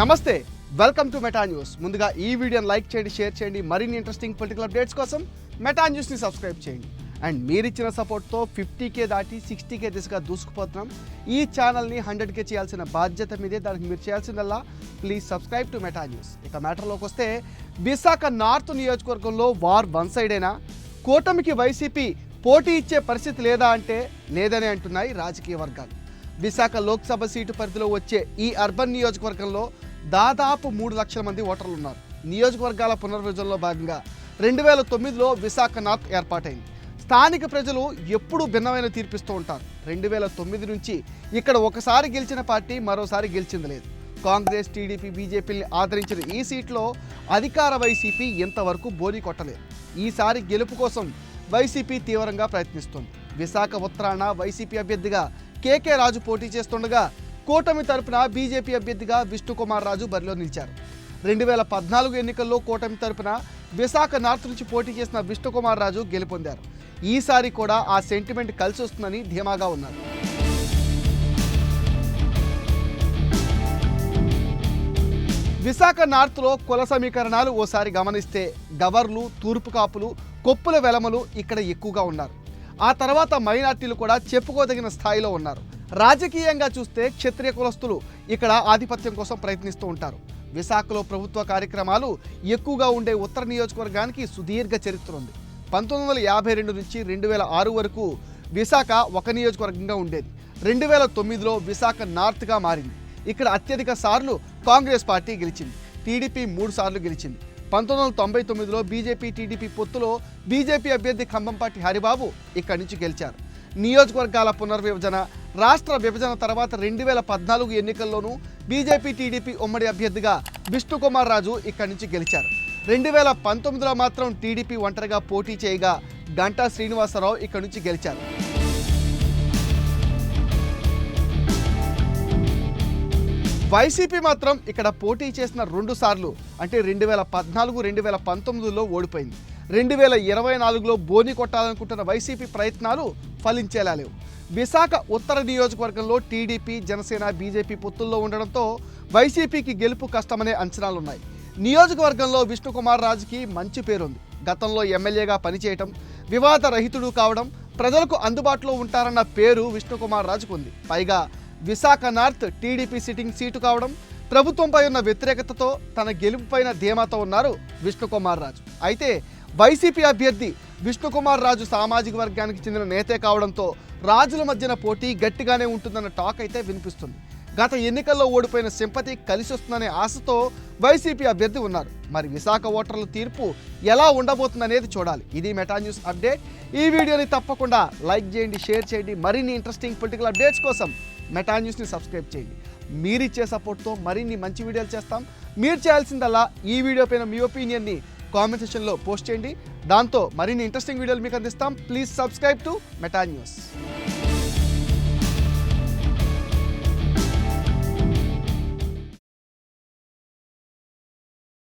నమస్తే welcome to Meta news ముందుగా ఈ వీడియోని లైక్ చేయండి షేర్ చేయండి మరిన్ని ఇంట్రెస్టింగ్ పొలిటికల్ అప్డేట్స్ కోసం మెటా న్యూస్ని సబ్స్క్రైబ్ చేయండి. అండ్ మీరిచ్చిన సపోర్ట్తో ఫిఫ్టీ కే దాటి సిక్స్టీ కే దిశగా దూసుకుపోతున్నాం. ఈ ఛానల్ని హండ్రెడ్ కే చేయాల్సిన బాధ్యత మీదే దానికి మీరు చేయాల్సిందల్లా please subscribe to Meta news ఇక మ్యాటర్లోకి వస్తే విశాఖ నార్త్ నియోజకవర్గంలో వార్ వన్ సైడేనా కూటమికి వైసీపీ పోటీ ఇచ్చే పరిస్థితి లేదా అంటే లేదని అంటున్నాయి రాజకీయ వర్గాలు. విశాఖ లోక్సభ సీటు పరిధిలో వచ్చే ఈ అర్బన్ నియోజకవర్గంలో దాదాపు మూడు లక్షల మంది ఓటర్లు ఉన్నారు. నియోజకవర్గాల పునర్విభజనలో భాగంగా రెండు వేల తొమ్మిదిలో విశాఖనాథ్ ఏర్పాటైంది. స్థానిక ప్రజలు ఎప్పుడూ భిన్నమైన తీర్పిస్తూ ఉంటారు. రెండు వేల తొమ్మిది నుంచి ఇక్కడ ఒకసారి గెలిచిన పార్టీ మరోసారి గెలిచింది లేదు. కాంగ్రెస్ టీడీపీ బీజేపీని ఆదరించిన ఈ సీట్లో అధికార వైసీపీ ఇంతవరకు బోని కొట్టలేదు. ఈసారి గెలుపు కోసం వైసీపీ తీవ్రంగా ప్రయత్నిస్తోంది. విశాఖ ఉత్తరాన వైసీపీ అభ్యర్థిగా కేకే రాజు పోటీ చేస్తుండగా కూటమి తరపున బీజేపీ అభ్యర్థిగా విష్ణుకుమార్ రాజు బరిలో నిలిచారు. రెండు వేల పద్నాలుగు ఎన్నికల్లో కూటమి తరపున విశాఖ నార్త్ నుంచి పోటీ చేసిన విష్ణుకుమార్ రాజు గెలుపొందారు. ఈసారి కూడా ఆ సెంటిమెంట్ కలిసి వస్తుందని ధీమాగా ఉన్నారు. విశాఖ నార్త్లో కుల సమీకరణాలు ఓసారి గమనిస్తే గవర్లు తూర్పు కాపులు కొప్పుల వెలమలు ఇక్కడ ఎక్కువగా ఉన్నారు. ఆ తర్వాత మైనార్టీలు కూడా చెప్పుకోదగిన స్థాయిలో ఉన్నారు. రాజకీయంగా చూస్తే క్షత్రియ కులస్తులు ఇక్కడ ఆధిపత్యం కోసం ప్రయత్నిస్తూ ఉంటారు. విశాఖలో ప్రభుత్వ కార్యక్రమాలు ఎక్కువగా ఉండే ఉత్తర నియోజకవర్గానికి సుదీర్ఘ చరిత్ర ఉంది. పంతొమ్మిది వందల యాభై రెండు నుంచి రెండు వేల ఆరు వరకు విశాఖ ఒక నియోజకవర్గంగా ఉండేది. రెండు వేల తొమ్మిదిలో విశాఖ నార్త్గా మారింది. ఇక్కడ అత్యధిక సార్లు కాంగ్రెస్ పార్టీ గెలిచింది. టీడీపీ మూడు సార్లు గెలిచింది. పంతొమ్మిది వందల తొంభై తొమ్మిదిలో బీజేపీ టీడీపీ పొత్తులో బీజేపీ అభ్యర్థి ఖమ్మంపాటి హరిబాబు ఇక్కడి నుంచి గెలిచారు. నియోజకవర్గాల పునర్విభజన రాష్ట్ర విభజన తర్వాత రెండు వేల పద్నాలుగు ఎన్నికల్లోనూ బీజేపీ టీడీపీ ఉమ్మడి అభ్యర్థిగా బిష్ణుకుమార్ రాజు ఇక్కడి నుంచి గెలిచారు. రెండు వేల పంతొమ్మిదిలో మాత్రం టీడీపీ ఒంటరిగా పోటీ చేయగా గంటా శ్రీనివాసరావు ఇక్కడి నుంచి గెలిచారు. వైసీపీ మాత్రం ఇక్కడ పోటీ చేసిన రెండు సార్లు అంటే రెండు వేల పద్నాలుగు రెండు వేల పంతొమ్మిదిలో ఓడిపోయింది. రెండు వేల ఇరవై నాలుగులో బోని కొట్టాలనుకుంటున్న వైసీపీ ప్రయత్నాలు ఫలించేలా లేవు. విశాఖ ఉత్తర నియోజకవర్గంలో టీడీపీ జనసేన బీజేపీ పొత్తుల్లో ఉండడంతో వైసీపీకి గెలుపు కష్టమనే అంచనాలున్నాయి. నియోజకవర్గంలో విష్ణుకుమార్ రాజుకి మంచి పేరుంది. గతంలో ఎమ్మెల్యేగా పనిచేయటం వివాద రహితుడు కావడం ప్రజలకు అందుబాటులో ఉంటారన్న పేరు విష్ణుకుమార్ రాజుకు ఉంది. పైగా Visakha north TDP sitting seat కావడం ప్రభుత్వంపై ఉన్న వ్యతిరేకతతో తన గెలుపుపైన ధీమాతో ఉన్నారు విష్ణుకుమార్ రాజు. అయితే వైసీపీ అభ్యర్థి విష్ణుకుమార్ రాజు సామాజిక వర్గానికి చెందిన నేతే కావడంతో రాజుల మధ్యన పోటీ గట్టిగానే ఉంటుందన్న టాక్ అయితే వినిపిస్తుంది. గత ఎన్నికల్లో ఓడిపోయిన సింపతి కలిసి వస్తుందనే ఆశతో వైసీపీ అభ్యర్థి ఉన్నారు. మరి విశాఖ ఓటర్ల తీర్పు ఎలా ఉండబోతుందనేది చూడాలి. ఇది మెటా న్యూస్ అప్డేట్. ఈ వీడియోని తప్పకుండా లైక్ చేయండి షేర్ చేయండి. మరిన్ని ఇంట్రెస్టింగ్ పొలిటికల్ అప్డేట్స్ కోసం మెటా న్యూస్ని సబ్స్క్రైబ్ చేయండి. మీరిచ్చే సపోర్ట్తో మరిన్ని మంచి వీడియోలు చేస్తాం. మీరు చేయాల్సిందల్లా ఈ వీడియో పైన మీ ఒపీనియన్ని కామెంట్ సెక్షన్లో పోస్ట్ చేయండి. దాంతో మరిన్ని ఇంట్రెస్టింగ్ వీడియోలు మీకు అందిస్తాం. Please subscribe to Meta news.